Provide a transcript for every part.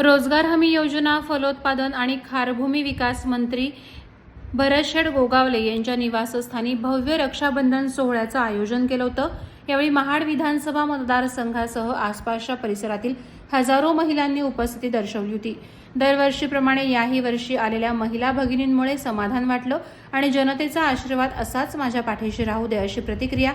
रोजगार हमी योजना फलोत्पादन आणि खारभूमी विकास मंत्री भरतशेड गोगावले यांच्या निवासस्थानी भव्य रक्षाबंधन सोहळ्याचं आयोजन केलं होतं. यावेळी महाड विधानसभा मतदारसंघासह आसपासच्या परिसरातील हजारो महिलांनी उपस्थिती दर्शवली होती. दरवर्षीप्रमाणे याही वर्षी आलेल्या महिला भगिनींमुळे समाधान वाटलं आणि जनतेचा आशीर्वाद असाच माझ्या पाठीशी राहू दे अशी प्रतिक्रिया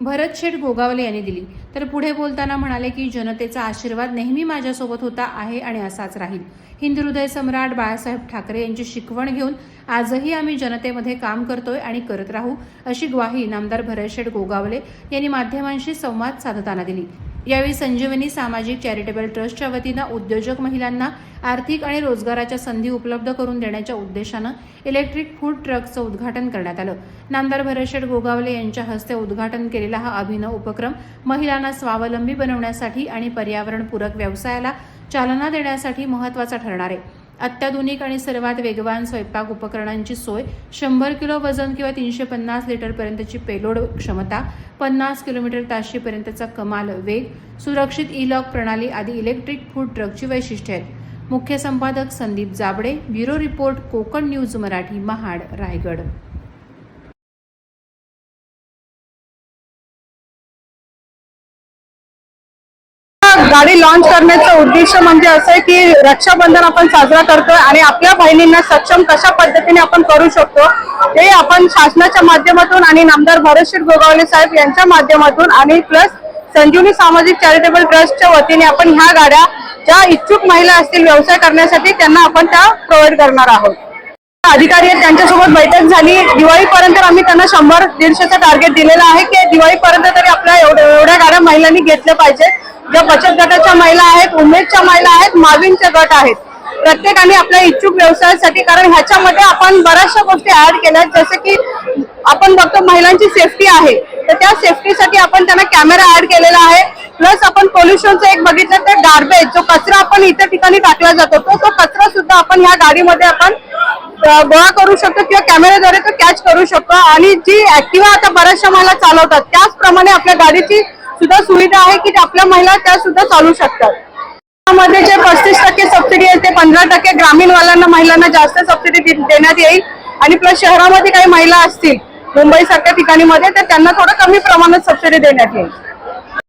भरत शेठ गोगावले यांनी दिली. तर पुढे बोलताना म्हणाले की जनतेचा आशीर्वाद नेहमी माझ्यासोबत होता आहे आणि असाच राहील. हिंदू हृदय सम्राट बाळासाहेब ठाकरे यांची शिकवण घेऊन आजही आम्ही जनतेमध्ये काम करतोय आणि करत राहू अशी ग्वाही नामदार भरत शेठ गोगावले यांनी माध्यमांशी संवाद साधताना दिली. यावेळी संजीवनी सामाजिक चॅरिटेबल ट्रस्टच्या वतीनं उद्योजक महिलांना आर्थिक आणि रोजगाराच्या संधी उपलब्ध करून देण्याच्या उद्देशानं इलेक्ट्रिक फूड ट्रकचं उद्घाटन करण्यात आलं. नामदार भरतशेठ गोगावले यांच्या हस्ते उद्घाटन केलेला हा अभिनव उपक्रम महिलांना स्वावलंबी बनवण्यासाठी आणि पर्यावरणपूरक व्यवसायाला चालना देण्यासाठी महत्त्वाचा ठरणार आहे. अत्याधुनिक आणि सर्वात वेगवान स्वयंपाक उपकरणांची सोय शंभर किलो वजन किंवा तीनशे पन्नास लिटरपर्यंतची पेलोड क्षमता पन्नास किलोमीटर ताशीपर्यंतचा कमाल वेग सुरक्षित ई लॉक प्रणाली आदी इलेक्ट्रिक फूड ट्रकची वैशिष्ट्ये आहेत. मुख्य संपादक Sandeep Jabde bureau report Konkan news Marathi Mahad Raigad. गाडी लॉन्च करण्याचं उद्देश म्हणजे असं आहे की रक्षाबंधन आपण साजरा करतोय आणि आपल्या बहिणींना सक्षम कशा पद्धतीने आपण करू शकतो ते आपण शासनाच्या माध्यमातून आणि नामदार भरतशीर गोगावले साहेब यांच्या माध्यमातून आणि प्लस संजीवनी सामाजिक चॅरिटेबल ट्रस्टच्या वतीने आपण ह्या गाड्या ज्या इच्छुक महिला असतील व्यवसाय करण्यासाठी त्यांना आपण त्या प्रोव्हाइड करणार आहोत. अधिकारी आहेत त्यांच्यासोबत बैठक झाली. दिवाळीपर्यंत आम्ही त्यांना शंभर दीडशेचं टार्गेट दिलेलं आहे की दिवाळीपर्यंत तरी आपल्या एवढ्या एवढ्या गाड्या महिलांनी घेतल्या पाहिजे. ज्या बचत गटाच्या महिला आहेत उमेदच्या महिला आहेत माविनचे गट आहेत. प्रत्येकाने आपल्या इच्छुक व्यवसायासाठी कारण ह्याच्यामध्ये आपण बऱ्याचशा गोष्टी ऍड केल्या आहेत. जसं की आपण बघतो महिलांची सेफ्टी आहे. तर त्या सेफ्टीसाठी आपण त्यांना कॅमेरा ऍड केलेला आहे. प्लस आपण पोल्युशनचं एक बघितलं तर गार्बेज जो कचरा आपण इतर ठिकाणी टाकला जातो तो तो कचरा सुद्धा आपण ह्या गाडीमध्ये आपण गोळा करू शकतो किंवा कॅमेऱ्याद्वारे तो कॅच करू शकतो. आणि जी ऍक्टिव्हा आता बऱ्याचशा महिला चालवतात त्याचप्रमाणे आपल्या गाडीची सुद्धा सुविधा आहे की आपल्या महिला त्या सुद्धा चालू शकतात. मध्ये जे पस्तीस टक्के सबसिडी आहे ते पंधरा टक्के ग्रामीण वाल्यांना महिलांना जास्त सबसिडी देण्यात येईल. आणि प्लस शहरामध्ये काही महिला असतील मुंबईसारख्या ठिकाणी मध्ये तर त्यांना थोडं कमी प्रमाणात सबसिडी देण्यात येईल.